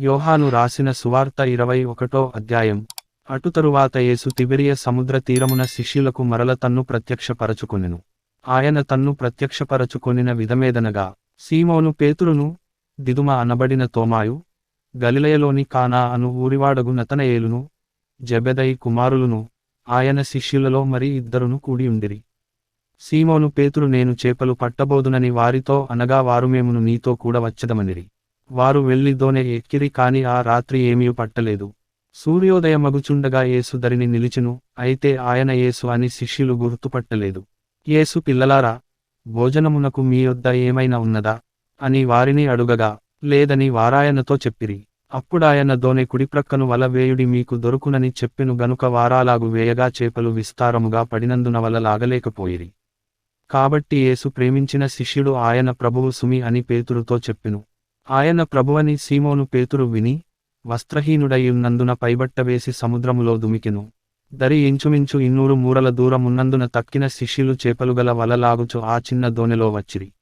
యోహాను రాసిన సువార్త ఇరవై ఒకటో అధ్యాయం. అటు తరువాత యేసు తిబిరియ సముద్ర తీరమున శిష్యులకు మరల తన్ను ప్రత్యక్షపరచుకొనెను. ఆయన తన్ను ప్రత్యక్షపరచుకొనిన విధమేదనగా సీమోను పేతురును దిదుమ అనబడిన తోమాయు గలిలయలోని కానా అను ఊరివాడగు నతనయేలును జబెదయి కుమారులును ఆయన శిష్యులలో మరి ఇద్దరును కూడి ఉండిరి. సీమోను పేతురు నేను చేపలు పట్టబోదునని వారితో అనగా వారు మేమును నీతో కూడా వచ్చదమనిరి. వారు వెళ్ళి దోనె ఎక్కిరి కాని ఆ రాత్రి ఏమీ పట్టలేదు. సూర్యోదయమగుచుండగా యేసు దరిని నిలిచెను అయితే ఆయన యేసు అని శిష్యులు గుర్తుపట్టలేదు. యేసు పిల్లలారా భోజనమునకు మీ యొద్ద ఏమైనా ఉన్నదా? అని వారిని అడుగగా లేదని వారాయనతో చెప్పిరి. అప్పుడాయన దోనె కుడిప్రక్కను వల వేయుడి మీకు దొరుకునని చెప్పెను గనుక వారాలాగు వేయగా చేపలు విస్తారముగా పడినందున వల లాగలేకపోయిరి. కాబట్టి యేసు ప్రేమించిన శిష్యుడు ఆయన ప్రభువు సుమి అని పేతురుతో చెప్పెను. ఆయన ప్రభువని సీమోను పేతురు విని వస్త్రహీనుడయ్యున్నందున పైబట్టవేసి పైబట్ట వేసి సముద్రములో దుమికెను. దరి ఇంచుమించు ఇన్నూరు మూరల దూరమున్నందున తక్కిన శిష్యులు చేపలుగల వలలాగుచు ఆ చిన్న దోనెలో వచ్చిరి.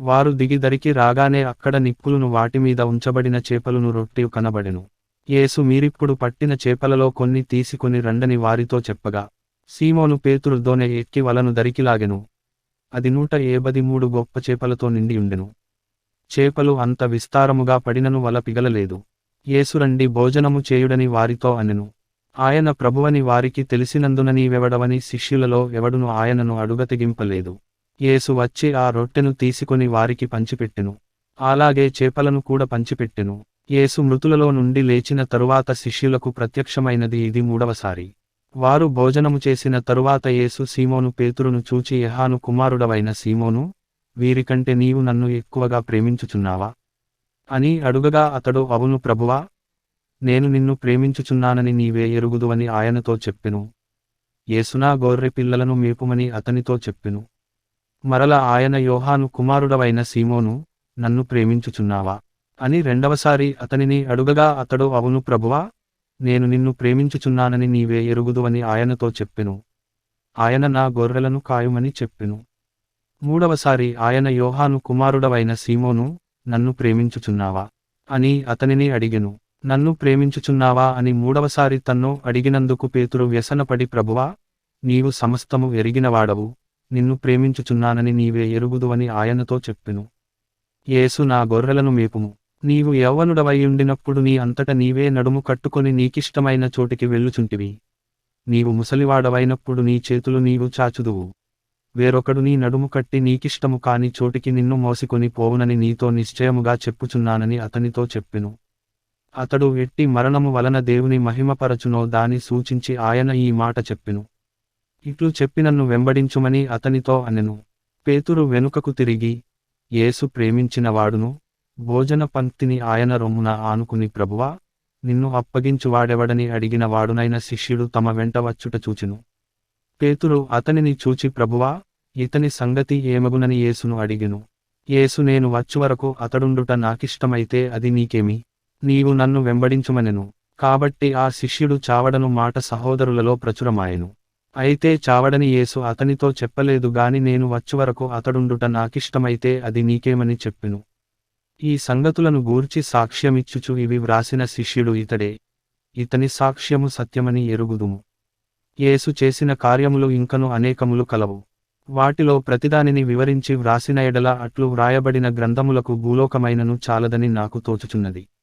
వారు దిగి దరికి రాగానే అక్కడ నిప్పులును వాటిమీద ఉంచబడిన చేపలను రొట్టి కనబడెను. యేసు మీరిప్పుడు పట్టిన చేపలలో కొన్ని తీసుకొని రండని వారితో చెప్పగా సీమోను పేతురు దోనె ఎక్కి వలను దరికిలాగెను అది నూట ఏబది మూడు గొప్ప చేపలతో నిండి ఉండెను చేపలు అంత విస్తారముగా పడినను వల పిగలలేదు. యేసురండి భోజనము చేయుడని వారితో అనెను. ఆయన ప్రభువని వారికి తెలిసినందున నీవెవడవని శిష్యులలో ఎవడును ఆయనను అడుగతెగింపలేదు. యేసు వచ్చి ఆ రొట్టెను తీసుకొని వారికి పంచిపెట్టెను. అలాగే చేపలను కూడా పంచిపెట్టెను. యేసు మృతులలో నుండి లేచిన తరువాత శిష్యులకు ప్రత్యక్షమైనది ఇది మూడవసారి. వారు భోజనము చేసిన తరువాత యేసు సీమోను పేతురును చూచి యెహాను కుమారుడవైన సీమోను వీరికంటే నీవు నన్ను ఎక్కువగా ప్రేమించుచున్నావా? అని అడుగగా అతడు అవును ప్రభువా నేను నిన్ను ప్రేమించుచున్నానని నీవే ఎరుగుదువని ఆయనతో చెప్పెను. యేసునా గొర్రె పిల్లలను మేపుమని అతనితో చెప్పెను. మరల ఆయన యోహాను కుమారుడవైన సీమోను నన్ను ప్రేమించుచున్నావా? అని రెండవసారి అతనిని అడుగగా అతడు అవును ప్రభువా నేను నిన్ను ప్రేమించుచున్నానని నీవే ఎరుగుదువని ఆయనతో చెప్పెను. ఆయన నా గొర్రెలను కాయుమని చెప్పెను. మూడవసారి ఆయన యోహాను కుమారుడవైన సీమోను నన్ను ప్రేమించుచున్నావా అని అతనిని అడిగెను. నన్ను ప్రేమించుచున్నావా అని మూడవసారి తన్ను అడిగినందుకు పేతురు వ్యసనపడి ప్రభువా నీవు సమస్తము ఎరిగినవాడవు. నిన్ను ప్రేమించుచున్నానని నీవే ఎరుగుదువని ఆయనతో చెప్పెను. యేసు నా గొర్రెలను మేపుము. నీవు యవ్వనుడవైయుండినప్పుడు నీ అంతట నీవే నడుము కట్టుకొని నీకిష్టమైన చోటికి వెళ్ళుచుంటివి. నీవు ముసలివాడవైనప్పుడు నీ చేతులు నీవు చాచుదువు. వేరొకడు నీ నడుము కట్టి నీకిష్టము కాని చోటికి నిన్ను మోసికొని పోవునని నీతో నిశ్చయముగా చెప్పుచున్నానని అతనితో చెప్పెను. అతడు ఎట్టి మరణము వలన దేవుని మహిమపరచునో దాని సూచించి ఆయన ఈ మాట చెప్పెను. ఇట్లు చెప్పి నన్ను వెంబడించుమని అతనితో అనెను. పేతురు వెనుకకు తిరిగి యేసు ప్రేమించినవాడును భోజన పంక్తిని ఆయన రొమ్మున ఆనుకుని ప్రభువా నిన్ను అప్పగించువాడెవడని అడిగిన వాడునైన శిష్యుడు తమ వెంట వచ్చుట చూచెను. పేతురు అతనిని చూచి ప్రభువా ఇతని సంగతి ఏమగునని యేసును అడిగెను. యేసు నేను వచ్చువరకు అతడుండుట నాకిష్టమైతే అది నీకేమి? నీవు నన్ను వెంబడించుమనెను. కాబట్టి ఆ శిష్యుడు చావడను మాట సహోదరులలో ప్రచురమాయెను. అయితే చావడని యేసు అతనితో చెప్పలేదు గాని నేను వచ్చువరకు అతడుండుట నాకిష్టమైతే అది నీకేమని చెప్పెను. ఈ సంగతులను గూర్చి సాక్ష్యమిచ్చుచు ఇవి వ్రాసిన శిష్యుడు ఇతడే. ఇతని సాక్ష్యము సత్యమని ఎరుగుదుము. యేసు చేసిన కార్యములు ఇంకను అనేకములు కలవు. వాటిలో ప్రతిదానిని వివరించి వ్రాసిన ఎడల అట్లు వ్రాయబడిన గ్రంథములకు భూలోకమైనను చాలదని నాకు తోచుచున్నది.